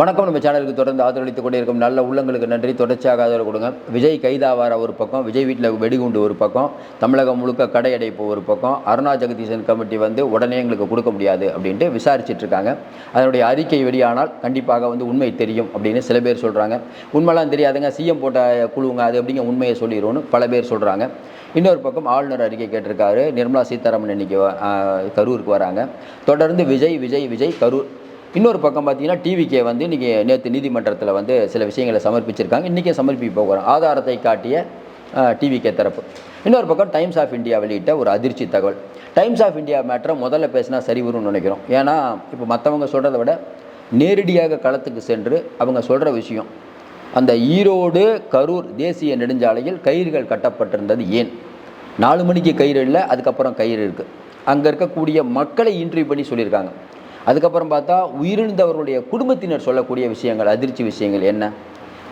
வணக்கம். நம்ம சேனலுக்கு தொடர்ந்து ஆதரவளித்து கொண்டே இருக்கும் நல்ல உள்ளங்களுக்கு நன்றி. தொடர்ச்சியாக ஆதரவு கொடுங்க. விஜய் கைதாவார ஒரு பக்கம் விஜய் வீட்டில் வெடிகுண்டு ஒரு பக்கம் தமிழகம் முழுக்க கடை அடைப்பு ஒரு பக்கம் அருணா ஜெகதீசன் கமிட்டி வந்து உடனே எங்களுக்கு கொடுக்க முடியாது அப்படின்ட்டு விசாரிச்சுட்டு இருக்காங்க. அதனுடைய அறிக்கை வெளியானால் கண்டிப்பாக வந்து உண்மை தெரியும் அப்படின்னு சில பேர் சொல்கிறாங்க உண்மைலாம் தெரியாதுங்க. சிஎம் போட்ட குழுவுங்க அது அப்படிங்க உண்மையை சொல்லிடுவோன்னு பல பேர் சொல்கிறாங்க இன்னொரு பக்கம் ஆளுநர் அறிக்கை கேட்டிருக்காரு. நிர்மலா சீதாராமன் இன்னைக்கு கரூருக்கு வராங்க. தொடர்ந்து விஜய் விஜய் விஜய் கரூர் இன்னொரு பக்கம் பார்த்தீங்கன்னா டிவிக்கே வந்து இன்றைக்கி நேற்று நீதிமன்றத்தில் வந்து சில விஷயங்களை சமர்ப்பிச்சிருக்காங்க. இன்றைக்கே சமர்ப்பிக்க போகிறோம். ஆதாரத்தை காட்டிய டிவிகே தரப்பு. இன்னொரு பக்கம் டைம்ஸ் ஆஃப் இந்தியா வெளியிட்ட ஒரு அதிர்ச்சி தகவல். டைம்ஸ் ஆஃப் இந்தியா மேட்டரை முதல்ல பேசினா சரி வரும்னு நினைக்கிறோம். ஏன்னா இப்போ மற்றவங்க சொல்கிறத விட நேரடியாக களத்துக்கு சென்று அவங்க சொல்கிற விஷயம் அந்த ஈரோடு கரூர் தேசிய நெடுஞ்சாலையில் கயிறுகள் கட்டப்பட்டிருந்தது ஏன்? நாலு மணிக்கு கயிறு இல்லை அதுக்கப்புறம் கயிறு இருக்குது அங்கே இருக்கக்கூடிய மக்களை இன்டர்வியூ பண்ணி சொல்லியிருக்காங்க. அதுக்கப்புறம் பார்த்தா உயிரிழந்தவர்களுடைய குடும்பத்தினர் சொல்லக்கூடிய விஷயங்கள் அதிர்ச்சி விஷயங்கள் என்ன?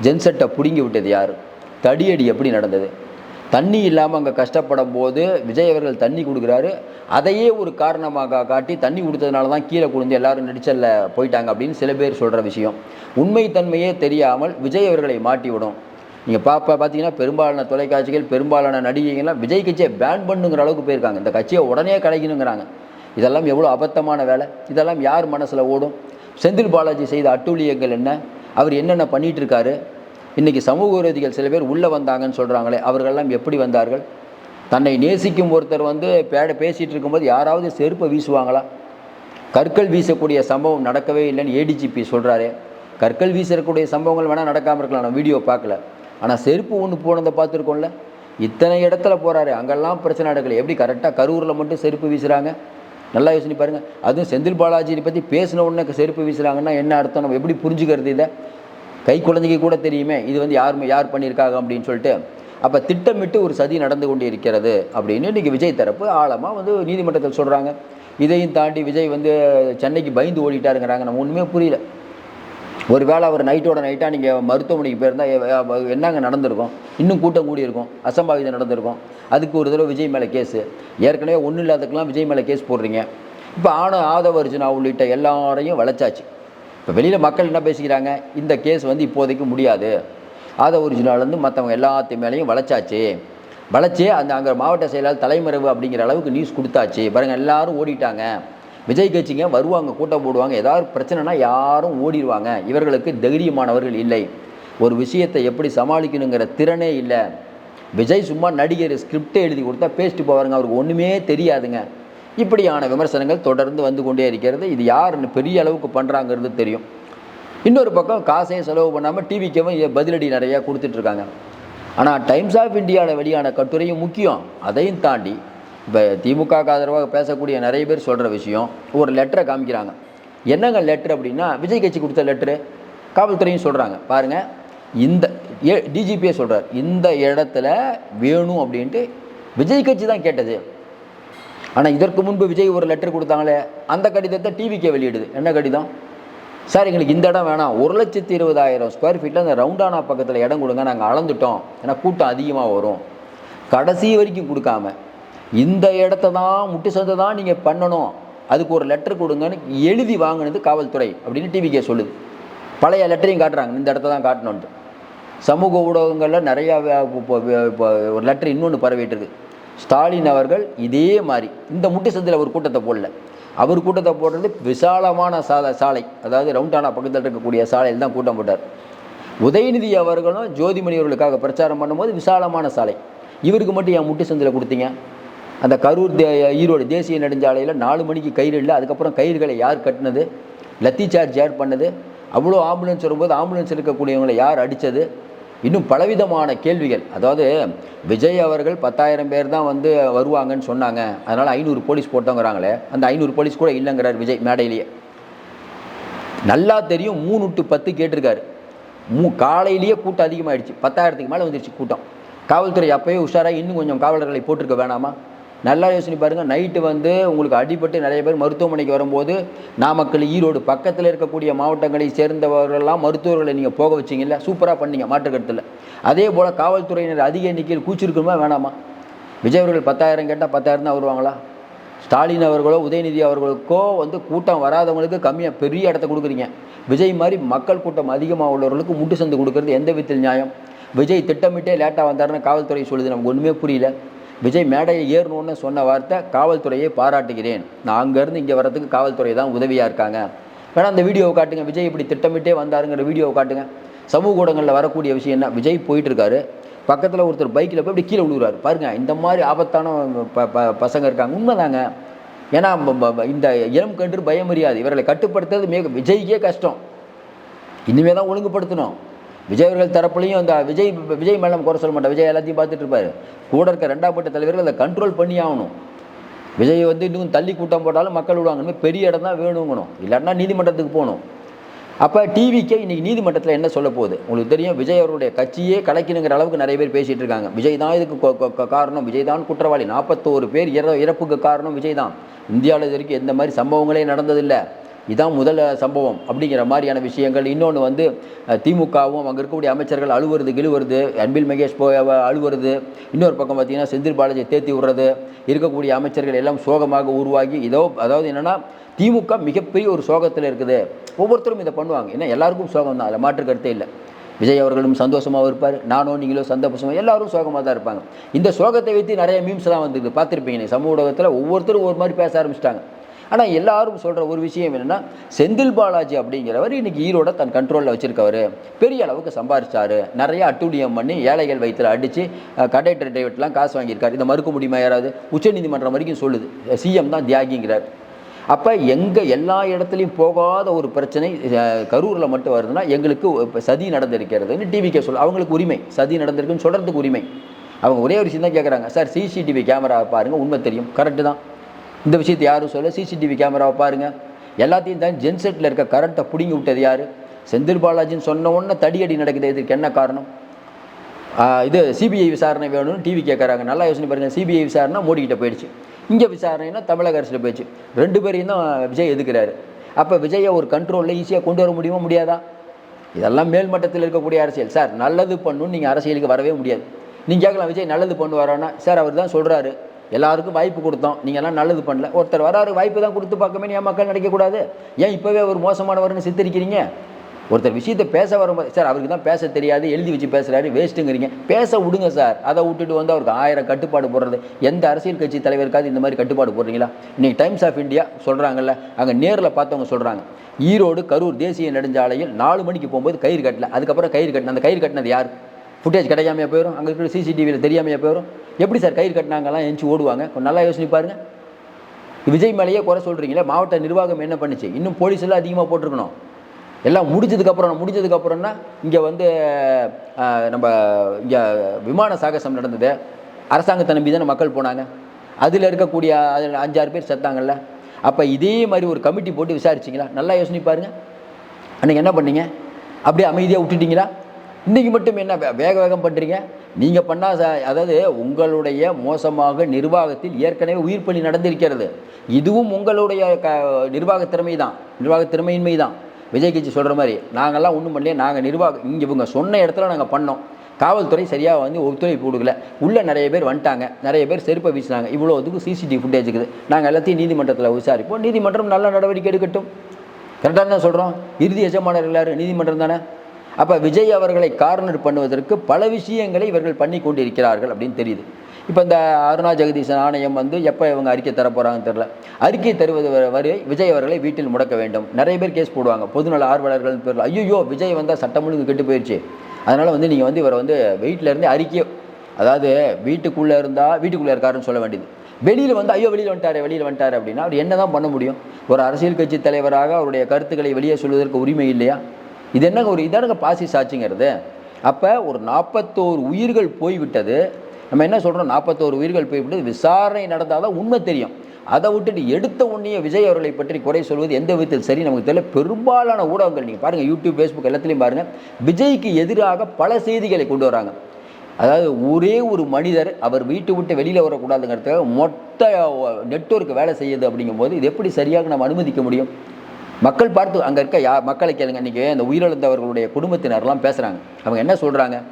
ஜென்செட்டை பிடுங்கி விட்டது யார்? தடியடி எப்படி நடந்தது? தண்ணி இல்லாமல் அங்கே கஷ்டப்படும் போது விஜய் அவர்கள் தண்ணி கொடுக்குறாரு. அதையே ஒரு காரணமாக காட்டி தண்ணி கொடுத்ததுனால தான் கீழே குடிஞ்சு எல்லாரும் நடிச்சலில் போயிட்டாங்க அப்படின்னு சில பேர் சொல்கிற விஷயம். உண்மைத்தன்மையே தெரியாமல் விஜய் அவர்களை மாட்டி விடும் நீங்கள் பாப்பா பார்த்தீங்கன்னா பெரும்பாலான தொலைக்காட்சிகள் பெரும்பாலான நடிகைகள்லாம் விஜய் கட்சியை பேன் பண்ணுங்கிற அளவுக்கு போயிருக்காங்க. இந்த கட்சியை உடனே கிடைக்கணுங்கிறாங்க இதெல்லாம் எவ்வளோ அபத்தமான வேலை? இதெல்லாம் யார் மனசில் ஓடும்? செந்தில் பாலாஜி செய்த அட்டூழியங்கள் என்ன? அவர் என்னென்ன பண்ணிகிட்டு இருக்காரு இன்றைக்கி சமூக விரோதிகள் சில பேர் உள்ளே வந்தாங்கன்னு சொல்கிறாங்களே அவர்களெல்லாம் எப்படி வந்தார்கள்? தன்னை நேசிக்கும் ஒருத்தர் வந்து பேட பேசிகிட்டு இருக்கும்போது யாராவது செருப்பை வீசுவாங்களா? கற்கள் வீசக்கூடிய சம்பவம் நடக்கவே இல்லைன்னு ஏடிஜிபி சொல்கிறாரு. கற்கள் வீசக்கூடிய சம்பவங்கள் வேணால் நடக்காமல் இருக்கலாம் நான் வீடியோ பார்க்கல. ஆனால் செருப்பு ஒன்று போனதை பார்த்துருக்கோம்ல. இத்தனை இடத்துல போகிறாரு அங்கெல்லாம் பிரச்சனை நடக்கலை. எப்படி கரெக்டாக கரூரில் மட்டும் செருப்பு வீசுகிறாங்க நல்லா யோசனை பாருங்கள் அதுவும் செந்தில் பாலாஜியை பற்றி பேசின உடனே செருப்பு வீசுகிறாங்கன்னா என்ன அர்த்தம்? நம்ம எப்படி புரிஞ்சுக்கிறது இதை? கை குழந்தைக்கு கூட தெரியுமே இது வந்து யார் யார் பண்ணியிருக்காங்க அப்படின்னு சொல்லிட்டு. அப்போ திட்டமிட்டு ஒரு சதி நடந்து கொண்டு இருக்கிறது அப்படின்னு இன்றைக்கி விஜய் தரப்பு ஆழமாக வந்து நீதிமன்றத்தில் சொல்கிறாங்க இதையும் தாண்டி விஜய் வந்து சென்னைக்கு பயந்து ஓடிட்டாருங்கிறாங்க. நம்ம ஒன்றுமே புரியல. ஒருவேளை அவர் நைட்டோட நைட்டாக நீங்கள் மருத்துவமனைக்கு போயிருந்தால் என்னங்க நடந்திருக்கும்? இன்னும் கூட்டம் கூடி இருக்கும் அசம்பாவிதம் நடந்திருக்கும். அதுக்கு ஒரு தடவை விஜய் மேலே கேஸு ஏற்கனவே ஒன்றும் இல்லாததுக்கெல்லாம் விஜய் மேலே கேஸ் போடுறீங்க. இப்போ ஆன ஆதவ அர்ஜுனா உள்ளிட்ட எல்லாரையும் வளைச்சாச்சு. இப்போ வெளியில் மக்கள் என்ன பேசிக்கிறாங்க? இந்த கேஸ் வந்து இப்போதைக்கு முடியாது. ஆதவ ஒரிஜினாலேருந்து மற்றவங்க எல்லாத்து மேலேயும் வளைச்சாச்சு. வளைச்சி அந்த அங்கே மாவட்ட செயலாளர் தலைமறைவு அப்படிங்கிற அளவுக்கு நியூஸ் கொடுத்தாச்சு. பாருங்கள் எல்லாரும் ஓடிட்டாங்க. விஜய் கட்சிங்க வருவாங்க கூட்டம் போடுவாங்க. ஏதாவது பிரச்சனைனா யாரும் ஓடிடுவாங்க இவர்களுக்கு தைரியமானவர்கள் இல்லை. ஒரு விஷயத்தை எப்படி சமாளிக்கணுங்கிற திறனே இல்லை. விஜய் சும்மா நடிகர் ஸ்கிரிப்டே எழுதி கொடுத்தா பேசிட்டு போவாருங்க. அவருக்கு ஒன்றுமே தெரியாதுங்க. இப்படியான விமர்சனங்கள் தொடர்ந்து வந்து கொண்டே இருக்கிறது. இது யாருன்னு பெரிய அளவுக்கு பண்ணுறாங்கிறது தெரியும். இன்னொரு பக்கம் காசையும் செலவு பண்ணாமல் டிவிக்கவும் பதிலடி நிறையா கொடுத்துட்ருக்காங்க ஆனால் டைம்ஸ் ஆஃப் இந்தியாவில் வெளியான கட்டுரையும் முக்கியம். அதையும் தாண்டி இப்போ திமுக ஆதரவாக பேசக்கூடிய நிறைய பேர் சொல்கிற விஷயம் ஒரு லெட்டரை காமிக்கிறாங்க. என்னங்க லெட்ரு அப்படின்னா விஜய் கட்சி கொடுத்த லெட்ரு காவல்துறையும் சொல்கிறாங்க பாருங்கள் இந்த ஏ டிஜிபியே சொல்கிறார் இந்த இடத்துல வேணும் அப்படின்ட்டு விஜய் கட்சி தான் கேட்டது. ஆனால் இதற்கு முன்பு விஜய் ஒரு லெட்டர் கொடுத்தாங்களே அந்த கடிதத்தை டிவிக்கே வெளியிடுது. என்ன கடிதம்? சார் எங்களுக்கு இந்த இடம் வேணாம். ஒரு லட்சத்தி இருபதாயிரம் ஸ்கொயர் ஃபீட்டில் அந்த ரவுண்டானா பக்கத்தில் இடம் கொடுங்க. நாங்கள் அளந்துட்டோம். ஏன்னா கூட்டம் அதிகமாக வரும். கடைசி வரைக்கும் கொடுக்காம இந்த இடத்த தான் முட்டி சந்தை தான் நீங்கள் பண்ணணும். அதுக்கு ஒரு லெட்டர் கொடுங்கன்னு எழுதி வாங்கினது காவல்துறை அப்படின்னு டிவிக்கே சொல்லுது. பழைய லெட்டரையும் காட்டுறாங்க. இந்த இடத்த தான் காட்டணுன்ட்டு சமூக ஊடகங்களில் நிறையா இப்போ இப்போ ஒரு லெட்டர் இன்னொன்று பரவிட்டுருக்கு. ஸ்டாலின் அவர்கள் இதே மாதிரி இந்த முட்டு சந்தையில் ஒரு கூட்டத்தை போடல. அவர் கூட்டத்தை போடுறது விசாலமான சாலை சாலை. அதாவது ரவுண்டானா பக்கத்தில் இருக்கக்கூடிய சாலையில் தான் கூட்டம் போட்டார். உதயநிதி அவர்களும் ஜோதிமணி அவர்களுக்காக பிரச்சாரம் பண்ணும்போது விசாலமான சாலை. இவருக்கு மட்டும் என் முட்டி சந்தில் கொடுத்தீங்க? அந்த கரூர் தே ஈரோடு தேசிய நெடுஞ்சாலையில் நாலு மணிக்கு கயிறு இல்லை அதுக்கப்புறம் கயிறுகளை யார் கட்டினது? லத்தி சார்ஜ் யார் பண்ணது? அவ்வளோ ஆம்புலன்ஸ் வரும்போது ஆம்புலன்ஸ் இருக்கக்கூடியவங்களை யார் அடித்தது? இன்னும் பலவிதமான கேள்விகள். அதாவது விஜய் அவர்கள் பத்தாயிரம் பேர் தான் வந்து வருவாங்கன்னு சொன்னாங்க. அதனால் ஐநூறு போலீஸ் போட்டோங்கிறாங்களே அந்த ஐநூறு போலீஸ் கூட இல்லைங்கிறார் விஜய் மேடையிலேயே. நல்லா தெரியும் மூணு டு பத்து கேட்டிருக்காரு. மூ காலையிலேயே கூட்டம் அதிகமாகிடுச்சு பத்தாயிரத்துக்கு மேலே வந்துருச்சு கூட்டம். காவல்துறை அப்போயே உஷாராக இன்னும் கொஞ்சம் காவலர்களை போட்டிருக்க வேணாமா? நல்லா யோசனை பாருங்கள் நைட்டு வந்து உங்களுக்கு அடிபட்டு நிறைய பேர் மருத்துவமனைக்கு வரும்போது நாமக்கல் ஈரோடு பக்கத்தில் இருக்கக்கூடிய மாவட்டங்களை சேர்ந்தவர்களெல்லாம் மருத்துவர்களை நீங்கள் போக வச்சிங்கல்ல? சூப்பராக பண்ணீங்க மாற்றுக்கருத்தில். அதே போல் காவல்துறையினர் அதிக எண்ணிக்கையில் கூச்சிருக்கணுமா வேணாமா? விஜய் அவர்கள் பத்தாயிரம் கேட்டால் பத்தாயிரம் தான் வருவாங்களா? ஸ்டாலின் அவர்களோ உதயநிதி அவர்களுக்கோ வந்து கூட்டம் வராதவங்களுக்கு கம்மியாக பெரிய இடத்த கொடுக்குறீங்க. விஜய் மாதிரி மக்கள் கூட்டம் அதிகமாக உள்ளவர்களுக்கு முட்டு சந்து கொடுக்கறது எந்த விதத்தில் நியாயம்? விஜய் திட்டமிட்டே லேட்டாக வந்தாருன்னு காவல்துறை சொல்லுது நமக்கு ஒன்றுமே புரியல. விஜய் மேடையை ஏறணும்னு சொன்ன வார்த்தை காவல்துறையை பாராட்டுகிறேன். நான் அங்கேருந்து இங்கே வர்றதுக்கு காவல்துறை தான் உதவியாக இருக்காங்க. வேணால் அந்த வீடியோவை காட்டுங்க. விஜய் இப்படி திட்டமிட்டே வந்தாருங்கிற வீடியோவை காட்டுங்க. சமூக ஊடகங்களில் வரக்கூடிய விஷயம் என்ன? விஜய் போயிட்டு இருக்காரு பக்கத்தில் ஒருத்தர் பைக்கில் போய் இப்படி கீழே விழுகுறாரு பாருங்கள் இந்த மாதிரி ஆபத்தான ப ப- பசங்க இருக்காங்க. உண்மைதாங்க. ஏன்னா இந்த இளம் கன்று பயமறியாது. இவர்களை கட்டுப்படுத்துறது மிக விஜய்க்கே கஷ்டம். இனிமே தான் ஒழுங்குபடுத்தணும். விஜய் அவர்கள் தரப்புலையும் அந்த விஜய் விஜய் மேலே குறை சொல்ல மாட்டேன் விஜய் எல்லாத்தையும் பார்த்துட்டு இருப்பார். கூட இருக்க ரெண்டாம் பட்ட தலைவர்கள் அதை கண்ட்ரோல் பண்ணி ஆகணும். விஜய் வந்து இன்னும் தள்ளி கூட்டம் போட்டாலும் மக்கள் விடுவாங்க. பெரிய இடம் தான் வேணுங்கணும். இல்லைன்னா நீதிமன்றத்துக்கு போகணும். அப்போ டிவிக்கே இன்றைக்கி நீதிமன்றத்தில் என்ன சொல்ல போகுது? உங்களுக்கு தெரியும் விஜய் அவருடைய கட்சியே கலைக்கணுங்கிற அளவுக்கு நிறைய பேர் பேசிகிட்டு இருக்காங்க. விஜய் தான் இதுக்கு கொ- கொ- காரணம். விஜய் தான் குற்றவாளி. நாற்பத்தோரு பேர் இற இறப்புக்கு காரணம் விஜய் தான். இந்தியாவில் இது வரைக்கும் எந்த மாதிரி சம்பவங்களே நடந்ததில்லை. இதான் முதல் சம்பவம் அப்படிங்கிற மாதிரியான விஷயங்கள். இன்னொன்று வந்து திமுகவும் அங்கே இருக்கக்கூடிய அமைச்சர்கள் அழுவுறது கிழுவுறது அன்பில் மகேஷ் போ அழுவுறது இன்னொரு பக்கம் பார்த்திங்கன்னா செந்தில் பாலாஜி தேத்தி விடுறது இருக்கக்கூடிய அமைச்சர்கள் எல்லாம் சோகமாக உருவாகி இதோ அதாவது என்னென்னா திமுக மிகப்பெரிய ஒரு சோகத்தில் இருக்குது. ஒவ்வொருத்தரும் இதை பண்ணுவாங்க. ஏன்னா எல்லாருக்கும் சோகம் தான். அதில் மாற்று கருத்தே இல்லை. விஜய் அவர்களும் சந்தோஷமாக இருப்பார். நானும் நீங்களும் சந்தோஷமாக எல்லாரும் சோகமாக தான் இருப்பாங்க. இந்த சோகத்தை வைத்து நிறைய மீம்ஸ்லாம் வந்துருக்கு பார்த்துருப்பீங்க. சமூக ஊடகத்தில் ஒவ்வொருத்தரும் ஒரு மாதிரி பேச ஆரம்பிச்சிட்டாங்க. ஆனால் எல்லாரும் சொல்கிற ஒரு விஷயம் என்னென்னா செந்தில் பாலாஜி அப்படிங்கிறவர் இன்னைக்கு ஈரோட தன் கண்ட்ரோலில் வச்சுருக்கவர். பெரிய அளவுக்கு சம்பாரிச்சார். நிறைய அட்டூழியம் பண்ணி ஏழைகள் வயிற்றில் அடித்து கண்டக்டர் டிரைவர்ட்லாம் காசு வாங்கியிருக்காரு. இதை மறுக்க முடியுமா யாராவது? உச்சநீதிமன்றம் வரைக்கும் சொல்லுது. சிஎம் தான் தியாகிங்கிறார். அப்போ எங்கே எல்லா இடத்துலையும் போகாத ஒரு பிரச்சனை கரூரில் மட்டும் வருதுன்னா எங்களுக்கு இப்போ சதி நடந்திருக்கிறதுன்னு டிவிக்கே சொல்ல அவங்களுக்கு உரிமை. சதி நடந்திருக்குன்னு சொல்கிறதுக்கு உரிமை. அவங்க ஒரே ஒரு விஷயம் தான் கேட்குறாங்க சார் சிசிடிவி கேமரா பாருங்கள் உண்மை தெரியும். கரெக்டு தான். இந்த விஷயத்தை யாரும் சொல்ல சிசிடிவி கேமராவை பாருங்கள் எல்லாத்தையும் தான் ஜென்செட்டில் இருக்க கரண்ட்டை பிடுங்கி விட்டது யார்? செந்தில் பாலாஜின்னு சொன்ன உடனே தடியடி நடக்குது. இதுக்கு என்ன காரணம்? இது சிபிஐ விசாரணை வேணும்னு டிவி கேட்குறாங்க நல்லா யோசனை பாருங்கள் சிபிஐ விசாரணை மோடிக்கிட்ட போயிடுச்சு. இங்கே விசாரணைனா தமிழக அரசில் போயிடுச்சு. ரெண்டு பேரையும் தான் விஜய் எதுக்குறாரு அப்போ விஜயை ஒரு கண்ட்ரோலில் ஈஸியாக கொண்டு வர முடியுமா முடியாதா? இதெல்லாம் மேல்மட்டத்தில் இருக்கக்கூடிய அரசியல். சார் நல்லது பண்ணுன்னு நீங்கள் அரசியலுக்கு வரவே முடியாது. நீங்கள் கேட்கலாம் விஜய் நல்லது பண்ணுவாரானா சார் அவர் தான் சொல்கிறாரு எல்லாருக்கும் வாய்ப்பு கொடுத்தோம். நீங்கள்லாம் நல்லது பண்ணல. ஒருத்தர் வராரு வாய்ப்பு தான் கொடுத்து பார்க்கமே ஏன் மக்கள் நினைக்கக்கூடாது. ஏன் இப்போவே ஒரு மோசமானவர்னு சித்தரிக்கிறீங்க? ஒருத்தர் விஷயத்தை பேச வரும்போது சார் அவருக்கு தான் பேச தெரியாது. எழுதி வச்சு பேசுகிறாரு வேஸ்ட்டுங்கிறீங்க. பேச விடுங்க சார். அதை விட்டுட்டு வந்து அவருக்கு ஆயிரம் கட்டுப்பாடு போடுறது. எந்த அரசியல் கட்சி தலைவருக்காவது இந்த மாதிரி கட்டுப்பாடு போடுறீங்களா? இன்றைக்கி டைம்ஸ் ஆஃப் இந்தியா சொல்கிறாங்கல்ல அங்கே நேரில் பார்த்தவங்க சொல்கிறாங்க ஈரோடு கரூர் தேசிய நெடுஞ்சாலையில் நாலு மணிக்கு போகும்போது கயிறு கட்டல. அதுக்கப்புறம் கயிறு கட்டின அந்த கயிறு கட்டினது யார்? ஃபுட்டேஜ் கிடைக்காமையா போயிடும் அங்கே இருக்கிற சிசிடிவியில் தெரியாமையா போயிடும் எப்படி சார் கயிறு கட்டினாங்கலாம் எஞ்சி ஓடுவாங்க? கொஞ்சம் நல்லா யோசனை பாருங்க. விஜய் மேலேயே குறை சொல்கிறீங்களே மாவட்ட நிர்வாகம் என்ன பண்ணுச்சு? இன்னும் போலீஸ் எல்லாம் அதிகமாக போட்டிருக்கணும். எல்லாம் முடிஞ்சதுக்கப்புறம் முடிஞ்சதுக்கப்புறம்னா இங்கே வந்து நம்ம இங்கே விமான சாகசம் நடந்தது. அரசாங்கத்தை நம்பி தானே மக்கள் போனாங்க. அதில் இருக்கக்கூடிய அதில் அஞ்சாறு பேர் செத்தாங்கல்ல. அப்போ இதே மாதிரி ஒரு கமிட்டி போட்டு விசாரிச்சிங்களா? நல்லா யோசனை பாருங்க. அன்றைக்கி என்ன பண்ணீங்க? அப்படியே அமைதியாக விட்டுட்டீங்களா? இன்றைக்கி மட்டும் என்ன வே- வேக வேகம் பண்ணுறீங்க நீங்கள் பண்ணால் ச- அதாவது உங்களுடைய மோசமாக நிர்வாகத்தில் ஏற்கனவே உயிர் பலி நடந்திருக்கிறது. இதுவும் உங்களுடைய க நிர்வாக திறமை தான் நிர்வாக திறமையின்மை தான் விஜய் கட்சி சொல்கிற மாதிரி நாங்கள்லாம் ஒன்றும் பண்ணலையே நாங்கள் நிர்வாகம் இங்கே இவங்க சொன்ன இடத்துல நாங்கள் பண்ணோம். காவல்துறை சரியாக வந்து ஒத்துழைப்பு கொடுக்கல. உள்ளே நிறைய பேர் வந்துட்டாங்க. நிறைய பேர் செருப்பை வீசினாங்க. இவ்வளோ இதுக்கு சிசிடிவி ஃபுட்டேஜ் இருக்குது. நாங்கள் எல்லாத்தையும் நீதிமன்றத்தில் விசாரிப்போம். நீதிமன்றம் நல்ல நடவடிக்கை எடுக்கட்டும். கரெக்டாக தான் சொல்கிறோம் இறுதி எஜமானர் எல்லாரும் நீதிமன்றம் தானே? அப்போ விஜய் அவர்களை கார்னர் பண்ணுவதற்கு பல விஷயங்களை இவர்கள் பண்ணி கொண்டிருக்கிறார்கள் அப்படின்னு தெரியுது. இப்போ இந்த அருணா ஜெகதீசன் ஆணையம் வந்து எப்போ இவங்க அறிக்கை தரப்போகிறாங்கன்னு தெரில அறிக்கை தருவது வரை விஜய் அவர்களை வீட்டில் முடக்க வேண்டும். நிறைய பேர் கேஸ் போடுவாங்க. பொதுநல ஆர்வலர்கள் பேரில் ஐயோ விஜய் வந்தால் சட்டம் ஒழுங்கு கெட்டு போயிடுச்சு அதனால் வந்து நீங்கள் வந்து இவரை வந்து வீட்டில் இருந்து அறிக்கை அதாவது வீட்டுக்குள்ளே இருந்தால் வீட்டுக்குள்ளே இருக்காருன்னு சொல்ல வேண்டியது. வெளியில் வந்து ஐயோ வெளியில் வந்துட்டார் வெளியில் வந்துட்டார் அப்படின்னா அவர் என்ன தான் பண்ண முடியும்? ஒரு அரசியல் கட்சி தலைவராக அவருடைய கருத்துக்களை வெளியே சொல்வதற்கு உரிமை இல்லையா? இது என்னங்க ஒரு இதானுங்க பாசி சாட்சிங்கிறது? அப்போ ஒரு நாற்பத்தோரு உயிர்கள் போய்விட்டது. நம்ம என்ன சொல்கிறோம் நாற்பத்தோரு உயிர்கள் போய்விட்டது. விசாரணை நடந்தால் தான் உண்மை தெரியும். அதை விட்டுட்டு எடுத்த உடனே விஜய் அவர்களை பற்றி குறை சொல்வது எந்த விதத்தில் சரி? நமக்கு தெரியல. பெரும்பாலான ஊடகங்கள் நீங்கள் பாருங்கள் யூடியூப் ஃபேஸ்புக் எல்லாத்துலேயும் பாருங்கள் விஜய்க்கு எதிராக பல செய்திகளை கொண்டு வராங்க. அதாவது ஒரே ஒரு மனிதர் அவர் வீட்டு விட்டு வெளியில் வரக்கூடாதுங்கிறதுக்காக மொத்த நெட்ஒர்க் வேலை செய்யுது அப்படிங்கும்போது இது எப்படி சரியாக நம்ம அனுமதிக்க முடியும்? மக்கள் பார்த்து அங்கே இருக்க யா மக்களை கேளுங்க. இன்றைக்கி அந்த உயிரிழந்தவர்களுடைய குடும்பத்தினர்லாம் பேசுகிறாங்க அவங்க என்ன சொல்கிறாங்க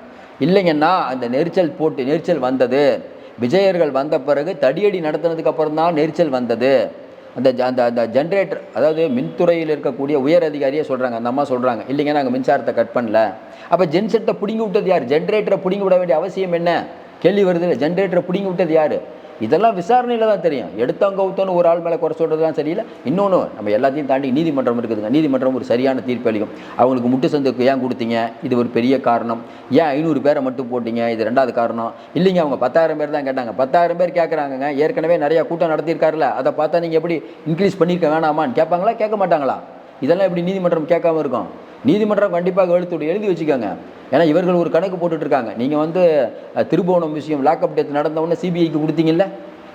இல்லைங்கன்னா அந்த நெரிச்சல் போட்டு நெரிச்சல் வந்தது. விஜயர்கள் வந்த பிறகு தடியடி நடத்தினதுக்கு அப்புறம் தான் நெரிச்சல் வந்தது. அந்த ஜ- அந்த அந்த ஜென்ரேட்டர் அதாவது மின்துறையில் இருக்கக்கூடிய உயர் அதிகாரியே சொல்கிறாங்க அந்த அம்மா சொல்கிறாங்க இல்லைங்க நாங்கள் மின்சாரத்தை கட் பண்ணல. அப்போ ஜென்செட்டை பிடுங்கி விட்டது யார்? ஜென்ரேட்டரை பிடுங்கி விட வேண்டிய அவசியம் என்ன? கேள்வி வருது இல்லை? ஜென்ரேட்டரை பிடுங்கி விட்டது யார்? இதெல்லாம் விசாரணையில் தான் தெரியும். எடுத்தவங்க ஊத்தோன்னு ஒரு ஆள் மேலே குறை சொல்கிறதுலாம் சரியில்லை. இன்னொன்று நம்ம எல்லாத்தையும் தாண்டி நீதிமன்றம் இருக்குதுங்க. நீதிமன்றம் ஒரு சரியான தீர்ப்பு அளிக்கும். அவங்களுக்கு முட்டு சந்துக்கு ஏன் கொடுத்தீங்க? இது ஒரு பெரிய காரணம். ஏன் ஐநூறு பேரை மட்டும் போட்டீங்க? இது ரெண்டாவது காரணம். இல்லைங்க அவங்க பத்தாயிரம் பேர் தான் கேட்டாங்க. பத்தாயிரம் பேர் கேட்குறாங்கங்க ஏற்கனவே நிறையா கூட்டம் நடத்தியிருக்காருல அதை பார்த்தா நீங்கள் எப்படி இன்க்ரீஸ் பண்ணியிருக்க வேணாமான்னு கேட்பாங்களா? கேட்க மாட்டாங்களா? இதெல்லாம் எப்படி நீதிமன்றம் கேட்காம இருக்கும்? நீதிமன்றம் கண்டிப்பாக எழுத்து எழுதி வச்சுக்கோங்க. ஏன்னா இவர்கள் ஒரு கணக்கு போட்டுட்டு இருக்காங்க நீங்கள் வந்து திருபுவனம் விஷயம் லாக்அப் டெத் நடந்த உடனே சிபிஐக்கு கொடுத்தீங்கல்ல?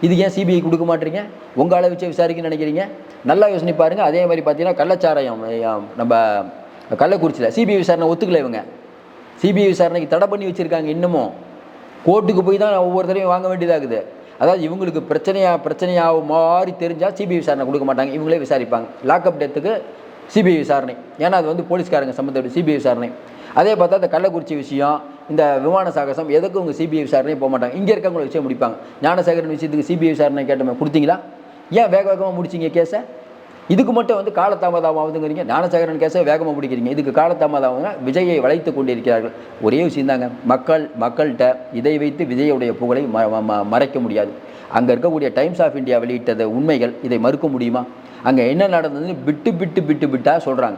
இது ஏன் சிபிஐ கொடுக்க மாட்டீங்க? உங்கள் அளவு வச்சு விசாரிக்கன்னு நினைக்கிறீங்க? நல்லா யோசனை பாருங்கள் அதே மாதிரி பார்த்தீங்கன்னா கள்ளச்சாராயம் நம்ம கள்ளக்குறிச்சியில் சிபிஐ விசாரணை ஒத்துக்கல இவங்க. சிபிஐ விசாரணைக்கு தடை பண்ணி வச்சுருக்காங்க இன்னமும். கோர்ட்டுக்கு போய் தான் ஒவ்வொரு தடவையும் வாங்க வேண்டியதாகுது. அதாவது இவங்களுக்கு பிரச்சனையாக பிரச்சனையாக மாறி தெரிஞ்சால் சிபிஐ விசாரணை கொடுக்க மாட்டாங்க. இவங்களே விசாரிப்பாங்க. லாக்அப் டெத்துக்கு சிபிஐ விசாரணை. ஏன்னா அது வந்து போலீஸ்காரங்க சம்மந்தப்பட்ட சிபிஐ விசாரணை. அதே பார்த்தா இந்த கள்ளக்குறிச்சி விஷயம் இந்த விமான சாகசம் எதுக்கும் உங்கள் சிபிஐ விசாரணையே போக மாட்டாங்க. இங்கே இருக்கவங்களை விஷயம் முடிப்பாங்க. ஞானசேகரன் விஷயத்துக்கு சிபிஐ விசாரணை கேட்டோமே கொடுத்தீங்களா? ஏன் வேக வேகமாக முடிச்சிங்க கேஸை? இதுக்கு மட்டும் வந்து காலதாமதம் ஆகுதுங்கிறீங்க ஞானசேகரன் கேஸை வேகமாக பிடிக்கிறீங்க இதுக்கு காலதாமதம் ஆகுதுன்னா விஜயை வளைத்து கொண்டிருக்கிறார்கள். ஒரே விஷயம் தாங்க. மக்கள் மக்கள்கிட்ட இதை வைத்து விஜயுடைய புகழை ம- ம- மறைக்க முடியாது. அங்கே இருக்கக்கூடிய டைம்ஸ் ஆஃப் இந்தியா வெளியிட்டது உண்மைகள். இதை மறுக்க முடியுமா? அங்கே என்ன நடந்ததுன்னு பிட்டு பிட்டு பிட்டு பிட்டா சொல்கிறாங்க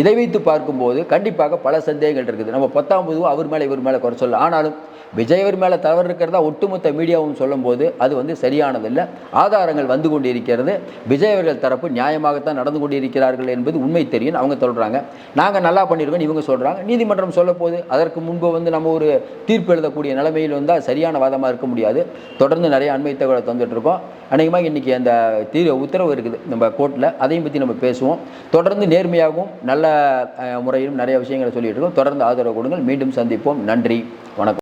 இதை வைத்து பார்க்கும்போது கண்டிப்பாக பல சந்தேகங்கள் இருக்குது. நம்ம பத்தாம் பொதுவாக அவர் மேலே இவர் மேலே குறை சொல்லலாம் ஆனாலும் விஜய் அவர் மேலே தவறு இருக்கிறதா ஒட்டுமொத்த மீடியாவும் சொல்லும்போது அது வந்து சரியானதில்லை. ஆதாரங்கள் வந்து கொண்டிருக்கிறது. விஜய் அவர்கள் தரப்பு நியாயமாகத்தான் நடந்து கொண்டிருக்கிறார்கள் என்பது உண்மை தெரியும். அவங்க சொல்கிறாங்க நாங்கள் நல்லா பண்ணியிருக்கோம் இவங்க சொல்கிறாங்க நீதிமன்றம் சொல்ல போது அதற்கு முன்பு வந்து நம்ம ஒரு தீர்ப்பு எழுதக்கூடிய நிலைமையில் வந்தால் சரியான வாதமாக இருக்க முடியாது. தொடர்ந்து நிறைய அண்மை தகவலை தந்துட்டு அநேகமாக இன்றைக்கி அந்த தீர் உத்தரவு இருக்குது. நம்ம கோர்ட்டில் அதையும் பற்றி நம்ம பேசுவோம். தொடர்ந்து நேர்மையாகவும் நல்ல முறையிலும் நிறைய விஷயங்களை சொல்லிட்டு இருக்கோம். தொடர்ந்து ஆதரவு கொடுங்கள். மீண்டும் சந்திப்போம். நன்றி. வணக்கம்.